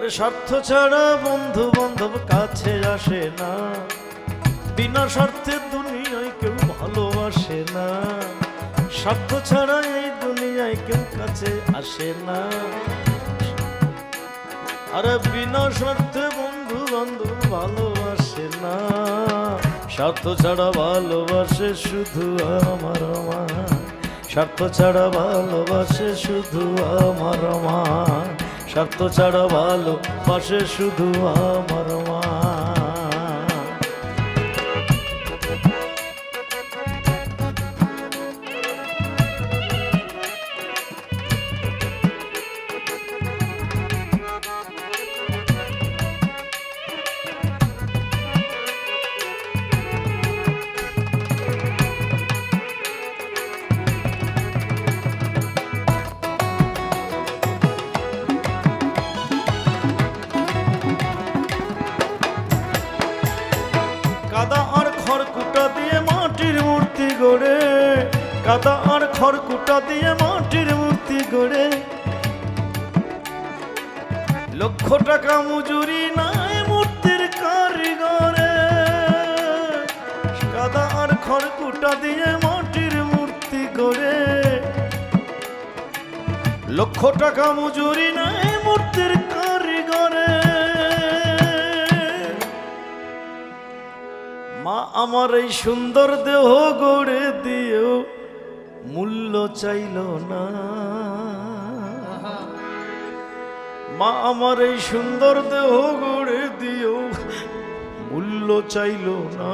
আরে স্বার্থ ছাড়া বন্ধু বান্ধব কাছে আসে না। বিনা স্বার্থে দুনিয়ায় কেউ ভালোবাসে না। স্বার্থ ছাড়া এই দুনিয়ায় কেউ কাছে আসে না। আরে বিনা স্বার্থে বন্ধু বান্ধব ভালোবাসে না। স্বার্থ ছাড়া ভালোবাসে শুধু আমার মা। স্বার্থ ছাড়া ভালোবাসে শুধু আমার মা। স্বার্থ ছাড়া ভালো পাশে শুধু আমার। কাদা আর খড়কুটা দিয়ে মাটির মূর্তি গড়ে। লক্ষ টাকা মজুরি নাই মূর্তির কারিগরে। কাদা আর খড়কুটা দিয়ে মাটির মূর্তি গড়ে। লক্ষ টাকা মজুরি নাই মূর্তির কারিগরে। মা, আমার এই সুন্দর দেহ গড়ে দিও। মূল্য চাইল না। মা, আমার এই সুন্দর দেহ গড়ে দিও। মূল্য চাইল না।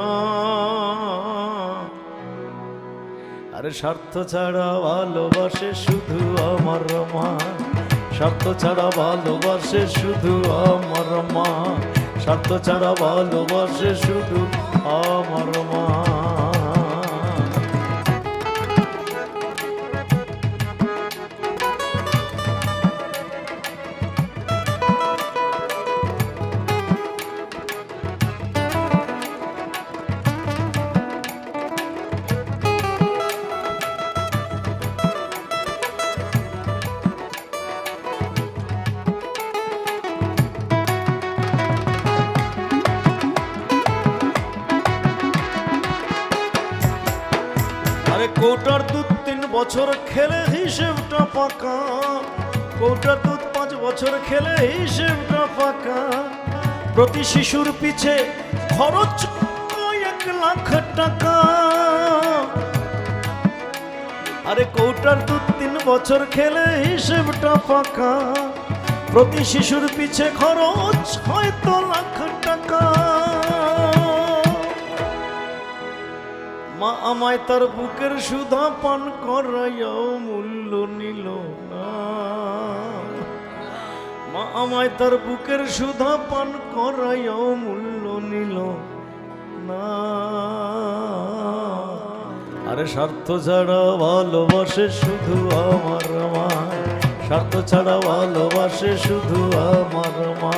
আরে স্বার্থ ছাড়া ভালোবাসে শুধু আমার মা। স্বার্থ ছাড়া ভালোবাসে শুধু আমার মা। স্বার্থ ছাড়া ভালোবাসে শুধু আমার মা। কোটার দুধ তিন বছর খেলে হিসেবটা পাকা। কোটার দুধ পাঁচ বছর খেলে হিসেবটা পাকা। প্রতি শিশুর পিছে খরচ এক লাখ টাকা। আরে কোটার দুধ তিন বছর খেলে হিসেবটা পাকা। প্রতি শিশুর পিছে খরচ হয়তো লাখ টাকা মা আমায় তার বুকের সুধা পান করাইয়াও মূল্য নিল না। মা আমায় তার বুকের সুধা পান করাইয়াও মূল্য নিল না। আরে স্বার্থ ছাড়া ভালোবাসে শুধু আমার মা। স্বার্থ ছাড়া ভালোবাসে শুধু আমার মা।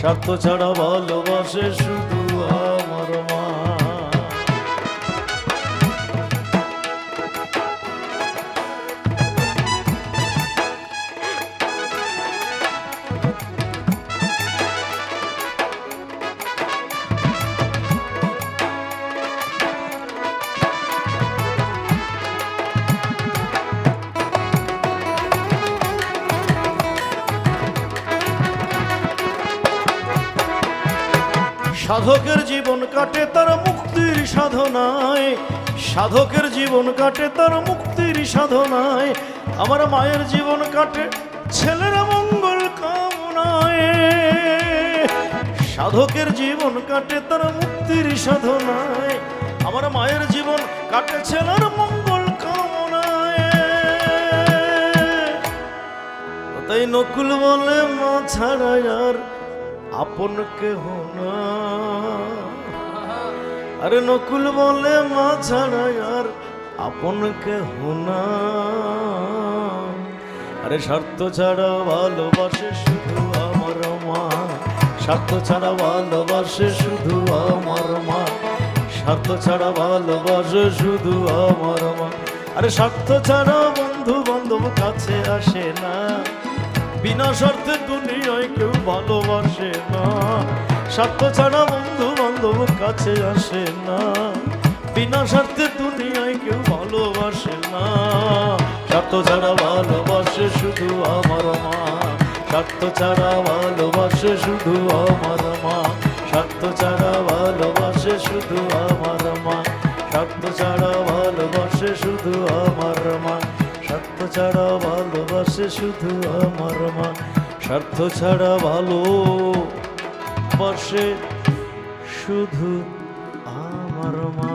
স্বার্থ ছাড়া ভালোবাসে শুধু আমার সাধকের জীবন কাটে তার মুক্তির সাধনায়। সাধকের জীবন কাটে তার মুক্তির সাধনায়। আমার মায়ের জীবন কাটে ছেলের মঙ্গল কামনায়। সাধকের জীবন কাটে তার মুক্তির সাধনায়। আমার মায়ের জীবন কাটে ছেলের মঙ্গল কামনায়। তাই নকুল বলে মা ছাড়া আর আপন কেহ আরে নকুল বলে মা ছাড়া আর আপন কেহ আরে স্বার্থ ছাড়া ভালোবাসে শুধু আমার মা। স্বার্থ ছাড়া ভালোবাসে শুধু আমার মা। স্বার্থ ছাড়া ভালোবাসে শুধু আমার মা। আরে স্বার্থ ছাড়া বন্ধু বান্ধব কাছে আসে না। বিনা স্বার্থে দুনিয়ায় কেউ ভালোবাসে না। স্বার্থ ছাড়া বন্ধু বান্ধব কাছে আসে না। বিনা স্বার্থে দুনিয়ায় কেউ ভালোবাসে না। স্বার্থ ছাড়া ভালোবাসে শুধু আমার মা। স্বার্থ ছাড়া ভালোবাসে শুধু আমার মা। স্বার্থ ছাড়া ভালোবাসে শুধু আমার শুধু আমার মা স্বার্থ ছাড়া ভালো বসে শুধু আমার মা